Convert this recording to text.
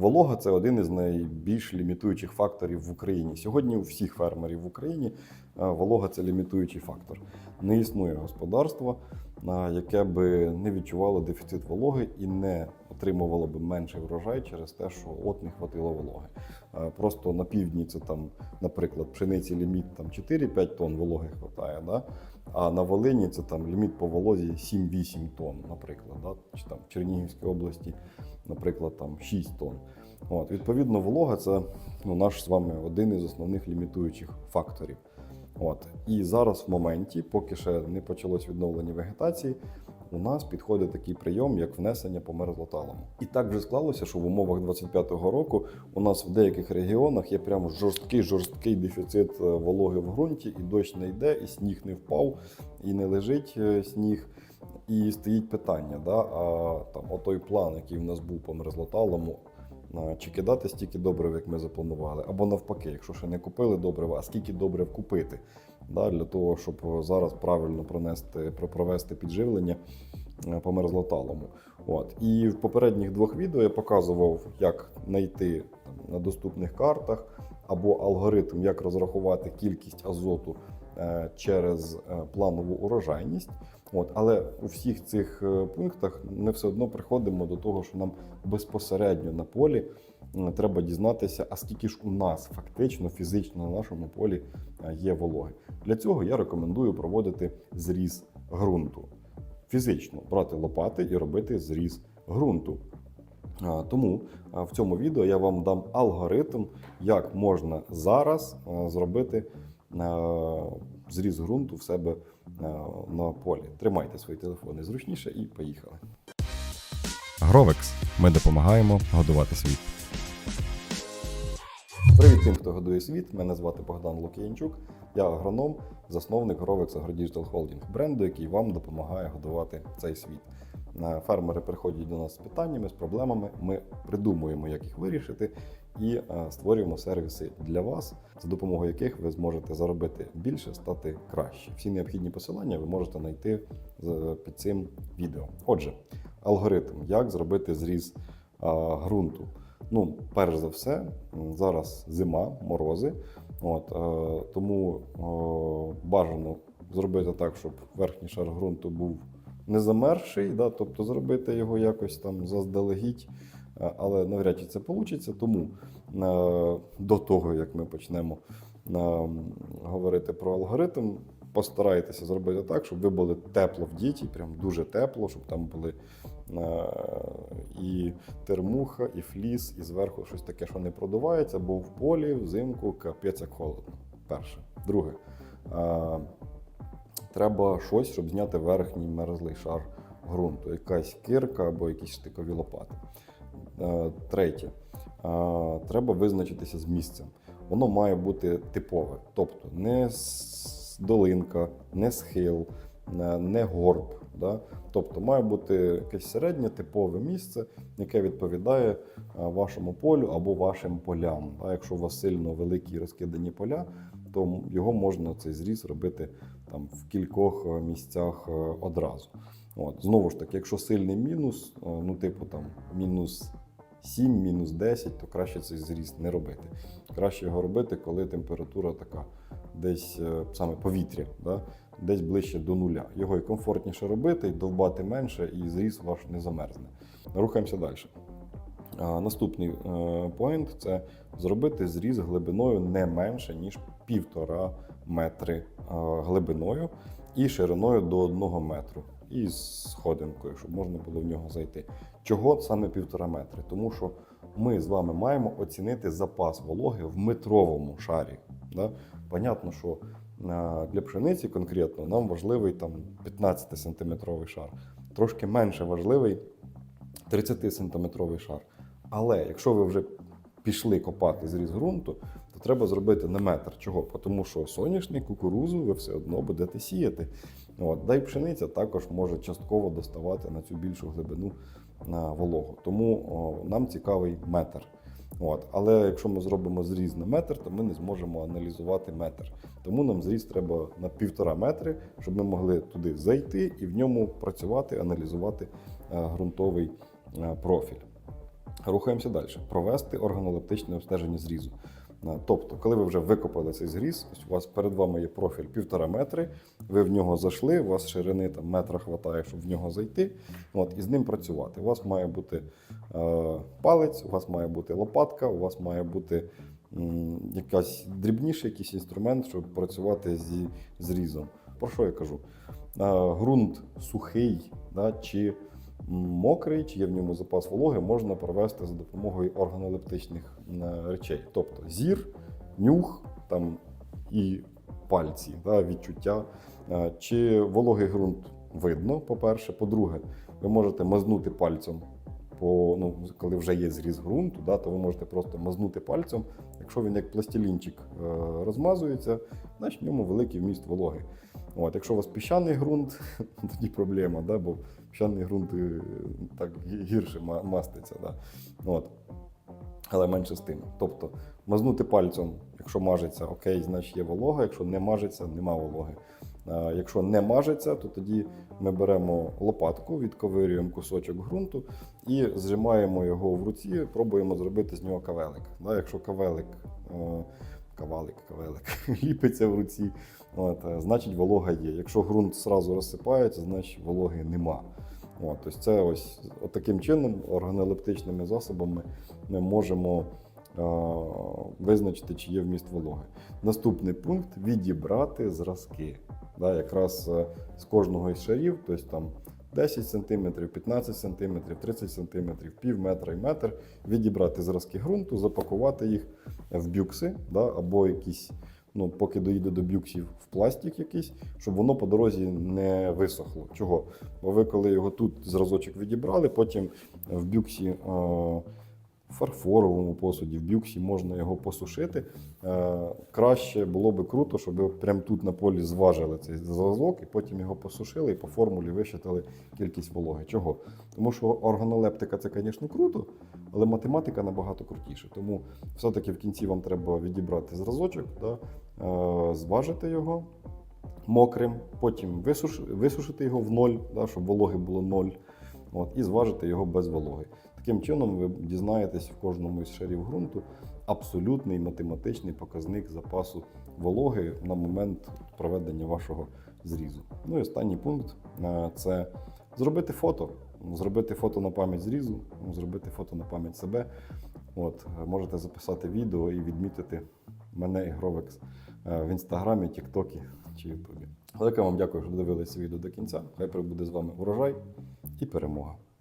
Волога це один із найбільш лімітуючих факторів в Україні. Сьогодні у всіх фермерів в Україні волога це лімітуючий фактор. Не існує господарства, е, яке би не відчувало дефіцит вологи і не отримувало би менший врожай через те, що от не хватило вологи. Е, Просто на півдні це там, наприклад, пшениці ліміт там 4-5 тонн вологи хватає, да? а на Волині це там ліміт по волозі 7-8 тонн, наприклад, да? чи там в Чернігівській області, наприклад, там 6 тонн. От, відповідно, волога це ну, наш з вами один із основних лімітуючих факторів. От. І зараз в моменті, поки ще не почалось відновлення вегетації, у нас підходить такий прийом, як внесення по мерзлоталому. І так вже склалося, що в умовах 25-го року у нас в деяких регіонах є прямо жорсткий жорсткий дефіцит е, вологи в ґрунті, і дощ не йде, і сніг не впав, і не лежить е, сніг. І стоїть питання, да, а там отой план, який в нас був по мерзлоталому, чи кидати стільки добрив, як ми запланували, або навпаки, якщо ще не купили добрива, а скільки добрив купити, да, для того, щоб зараз правильно пронести, провести підживлення е, по мерзлоталому. От. І в попередніх двох відео я показував, як знайти там, на доступних картах або алгоритм, як розрахувати кількість азоту через е, планову урожайність. От, але у всіх цих е, пунктах ми все одно приходимо до того, що нам безпосередньо на полі е, треба дізнатися, а скільки ж у нас фактично, фізично на нашому полі е, є вологи. Для цього я рекомендую проводити зріз ґрунту. Фізично брати лопати і робити зріз ґрунту. Тому в цьому відео я вам дам алгоритм, як можна зараз зробити зріз ґрунту в себе на полі. Тримайте свої телефони зручніше і поїхали. Гровекс. Ми допомагаємо годувати світ. Привіт тим, хто годує світ. Мене звати Богдан Лук'янчук. Я агроном, засновник Grovex AgroDigital Holding, бренду, який вам допомагає годувати цей світ. Е, Фермери приходять до нас з питаннями, з проблемами. Ми придумуємо, як їх вирішити, і е, створюємо сервіси для вас, за допомогою яких ви зможете заробити більше, стати краще. Всі необхідні посилання ви можете знайти під цим відео. Отже, алгоритм, як зробити зріз ґрунту. Ну, перш за все, зараз зима, морози. От, е, тому е, бажано зробити так, щоб верхній шар ґрунту був не замерзший, да, тобто зробити його якось там заздалегідь, е, але навряд чи це вийде. Тому е, до того, як ми почнемо е, говорити про алгоритм, постарайтеся зробити так, щоб ви були тепло в діті, прям дуже тепло, щоб там були і термуха, і фліс, і зверху щось таке, що не продувається, бо в полі взимку капець як холодно. Перше. Друге. Треба щось, щоб зняти верхній мерзлий шар ґрунту, якась кирка або якісь штикові лопати. Е, Третє. Е, Треба визначитися з місцем. Воно має бути типове, тобто не долинка, не схил, не- не горб. Да? Тобто має бути якесь середнє типове місце, яке відповідає е, вашому полю або вашим полям. Да? Якщо у вас сильно великі розкидані поля, то його можна цей зріз робити там в кількох е, місцях е, одразу. От. Знову ж таки, якщо сильний мінус, е, ну типу там мінус 7, мінус 10, то краще цей зріз не робити. Краще його робити, коли температура така десь саме повітря, да? десь ближче до нуля. Його і комфортніше робити, і довбати менше, і зріз ваш не замерзне. Рухаємося далі. Наступний поінт це зробити зріз глибиною не менше, ніж півтора метри е, глибиною і шириною до одного метру. І з сходинкою, щоб можна було в нього зайти. Чого саме півтора метри? Тому що ми з вами маємо оцінити запас вологи в метровому шарі. Да? Понятно, що е, для пшениці конкретно нам важливий там 15-сантиметровий шар, трошки менше важливий 30-сантиметровий шар. Але якщо ви вже пішли копати зріз ґрунту, треба зробити не метр. Чого? Тому що соняшник, кукурузу ви все одно будете сіяти. От. Да й пшениця також може частково доставати на цю більшу глибину на вологу. Тому о, нам цікавий метр. От. Але якщо ми зробимо зріз на метр, то ми не зможемо аналізувати метр. Тому нам зріз треба на півтора метри, щоб ми могли туди зайти і в ньому працювати, аналізувати е, ґрунтовий е, профіль. Рухаємося далі. Провести органолептичне обстеження зрізу. Е, Тобто, коли ви вже викопали цей зріз, у вас перед вами є профіль півтора метри, ви в нього зайшли, у вас ширини там, метра хватає, щоб в нього зайти, от, і з ним працювати. У вас має бути е, палець, у вас має бути лопатка, у вас має бути м, якась дрібніший якийсь інструмент, щоб працювати зі зрізом. Про що я кажу? Е, ґрунт сухий да, чи мокрий, чи є в ньому запас вологи, можна провести за допомогою органолептичних е, речей. Тобто зір, нюх там, і пальці, да, відчуття. Е, Чи вологий ґрунт видно, по-перше. По-друге, ви можете мазнути пальцем, по, ну, коли вже є зріз ґрунту, да, то ви можете просто мазнути пальцем. Якщо він як пластилінчик е, розмазується, значить в ньому великий вміст вологи. От, якщо у вас піщаний ґрунт, тоді проблема, да, бо піщаний ґрунт е, так гірше маститься. Да. От. Але менше з тим. Тобто мазнути пальцем, якщо мажеться, окей, значить є волога, якщо не мажеться, нема вологи. Якщо не мажеться, то тоді ми беремо лопатку, відковирюємо кусочок ґрунту і зжимаємо його в руці, пробуємо зробити з нього кавелик. Якщо кавелик, кавалик, кавелик ліпиться в руці, е, значить волога є. Якщо ґрунт зразу розсипається, значить вологи нема. От, тобто це ось от таким чином, органолептичними засобами, ми можемо визначити, чи є вміст вологи. Наступний пункт відібрати зразки. Да, якраз е, з кожного із шарів, тобто там 10 см, 15 см, 30 см, пів метра і метр, відібрати зразки ґрунту, запакувати їх в бюкси да, або якісь, ну, поки доїде до бюксів в пластик якийсь, щоб воно по дорозі не висохло. Чого? Бо ви, коли його тут зразочок відібрали, потім в бюксі. Е, фарфоровому посуді, в бюксі можна його посушити. Е, краще було би круто, щоб прямо тут на полі зважили цей зразок і потім його посушили і по формулі висчитали кількість вологи. Чого? Тому що органолептика це, звісно, круто, але математика набагато крутіше. Тому все-таки в кінці вам треба відібрати зразочок, да, е, зважити його мокрим, потім висушити його в ноль, да, щоб вологи було ноль, от, і зважити його без вологи. Таким чином, ви дізнаєтесь в кожному із шарів ґрунту абсолютний математичний показник запасу вологи на момент проведення вашого зрізу. Ну і останній пункт е, це зробити фото. Зробити фото на пам'ять зрізу, зробити фото на пам'ять себе. От, е, можете записати відео і відмітити мене і Гровекс е, в інстаграмі, Тіктокі чи Ютубі. Велике вам дякую, що додивилися відео до кінця. Хай прибуде з вами урожай і перемога.